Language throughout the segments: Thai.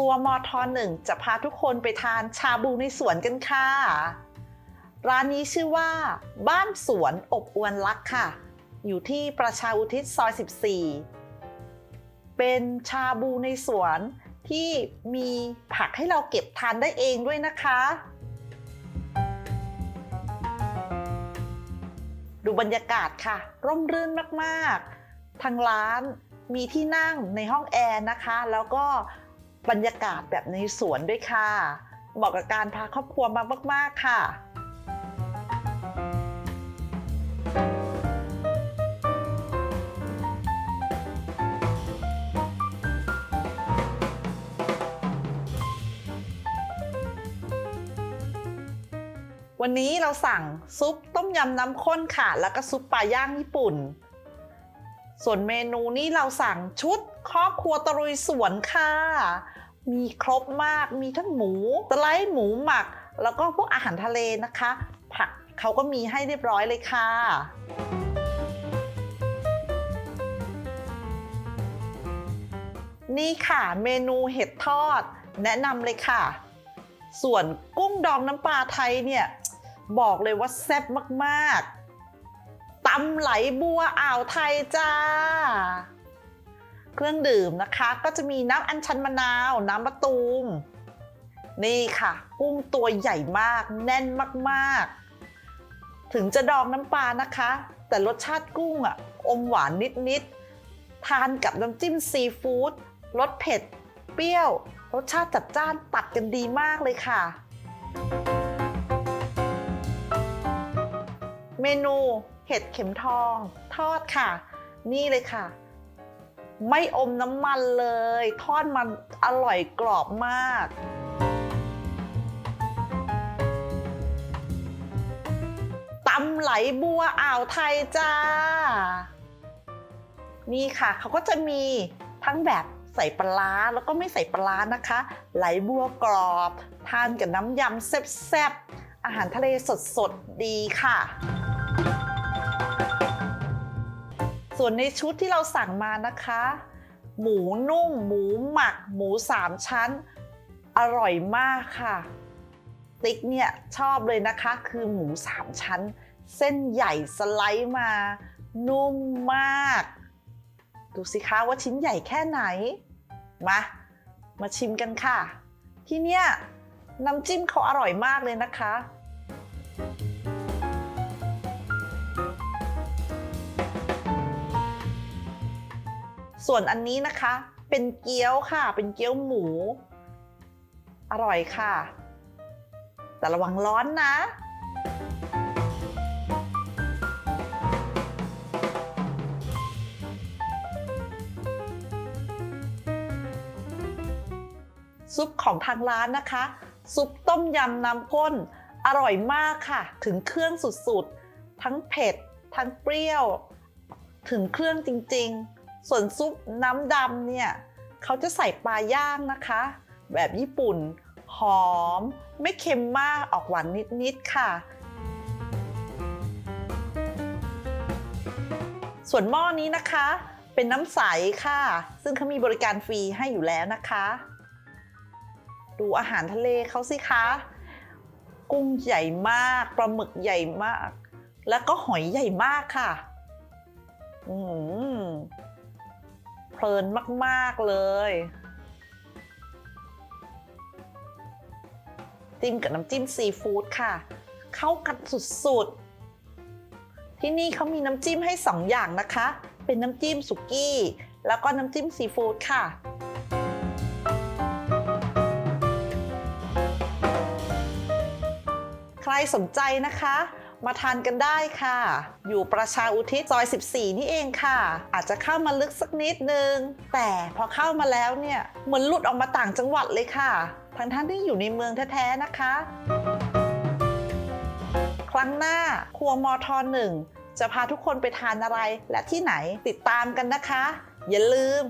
รัวมอทอหนึ่งจะพาทุกคนไปทานชาบูในสวนกันค่ะ ร้านนี้ชื่อว่า บ้านสวนอบอวนรักค่ะ อยู่ที่ประชาอุทิศซอย 14 เป็นชาบูในสวนที่มีผักให้เราเก็บทานได้เองด้วยนะคะ ดูบรรยากาศค่ะ ร่มรื่นมาก ๆ ทางร้านมีที่นั่งในห้องแอร์นะคะ แล้วก็ บรรยากาศแบบในสวนด้วยค่ะเหมาะกับการพาครอบครัวมามาก ๆ ค่ะวันนี้เราสั่งซุปต้มยำน้ำข้นค่ะ แล้วก็ซุปปลาย่างญี่ปุ่น ส่วนเมนูนี้เราสั่งชุดครอบครัวตะลุยสวนค่ะ มีครบมาก มีทั้งหมูสไลด์หมูหมัก แล้วก็พวกอาหารทะเลนะคะ ผักเขาก็มีให้เรียบร้อยเลยค่ะนี่ค่ะเมนูเห็ดทอด แนะนำเลยค่ะ ส่วนกุ้งดองน้ำปลาไทยเนี่ย บอกเลยว่าแซ่บมาก ๆ ตำไหลบัวอ่าวไทยจ้า เครื่องดื่มนะคะก็จะมีน้ำอัญชันมะนาว น้ำมะตูม นี่ค่ะ กุ้งตัวใหญ่มาก แน่นมากๆ ถึงจะดองน้ำปลานะคะ แต่รสชาติกุ้งอะอมหวานนิดๆ ทานกับน้ำจิ้มซีฟู้ดรสเผ็ด เปรี้ยว รสชาติจัดจ้านตัดกันดีมากเลยค่ะ เมนู เห็ดเข็มทอง ทอดค่ะ นี่เลยค่ะ ไม่อมน้ำมันเลย ทอดมันอร่อยกรอบมากตำไหลบัวอ่าวไทยจ้า นี่ค่ะเขาก็จะมีทั้งแบบใส่ปลาแล้วก็ไม่ใส่ปลาร้านะคะ ไหลบัวกรอบ ทานกับน้ำยำแซ่บๆ อาหารทะเลสดๆ ดีค่ะ ส่วนในชุดที่เราสั่งมานะคะ หมูนุ่ม หมูหมัก หมูสามชั้น อร่อยมากค่ะ ติ๊กเนี่ยชอบเลยนะคะคือหมูสามชั้น เส้นใหญ่สไลด์มา นุ่มมาก ดูสิคะว่าชิ้นใหญ่แค่ไหน มา มาชิมกันค่ะ ที่เนี่ยน้ำจิ้มเขาอร่อยมากเลยนะคะ ส่วนอันนี้นะคะ เป็นเกี๊ยวค่ะ เป็นเกี๊ยวหมู อร่อยค่ะ แต่ระวังร้อนนะซุปของทางร้านนะคะ ซุปต้มยำน้ำข้น อร่อยมากค่ะ ถึงเครื่องสุดๆ ทั้งเผ็ด ทั้งเปรี้ยว ถึงเครื่องจริงๆ ส่วนซุปน้ำดำเนี่ยเขาจะใส่ปลาย่างนะคะ แบบญี่ปุ่น หอม ไม่เค็มมากออกหวานนิดๆค่ะ ส่วนหม้อนี้นะคะ เป็นน้ำใสค่ะ ซึ่งเขามีบริการฟรีให้อยู่แล้วนะคะ ดูอาหารทะเลเขาสิคะ กุ้งใหญ่มากปลาหมึกใหญ่มาก แล้วก็หอยใหญ่มากค่ะ อืม เพลินมาก ๆ เลยจิ้มกับน้ำจิ้มซีฟู้ดค่ะ เข้ากันสุด ๆ ที่นี่เขามีน้ำจิ้มให้ 2 อย่างนะคะ เป็นน้ำจิ้มสุกี้ แล้วก็น้ำจิ้มซีฟู้ดค่ะใครสนใจนะคะ มาทานกันได้ค่ะ อยู่ประชาอุทิศซอย 14 นี่เองค่ะ อาจจะเข้ามาลึกสักนิดนึง แต่พอเข้ามาแล้วเนี่ยเหมือนหลุดออกมาต่างจังหวัดเลยค่ะ ทั้งท่านที่อยู่ในเมืองแท้ๆนะคะ ครั้งหน้าครัวมอทอหนึ่งจะพาทุกคนไปทานอะไรและที่ไหนติดตามกันนะคะ อย่าลืม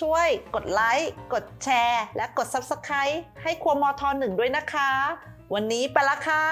ช่วยกดไลค์ กดแชร์ และกด Subscribe ให้ครัวมอทอหนึ่งด้วยนะคะ วันนี้ไปละค่ะ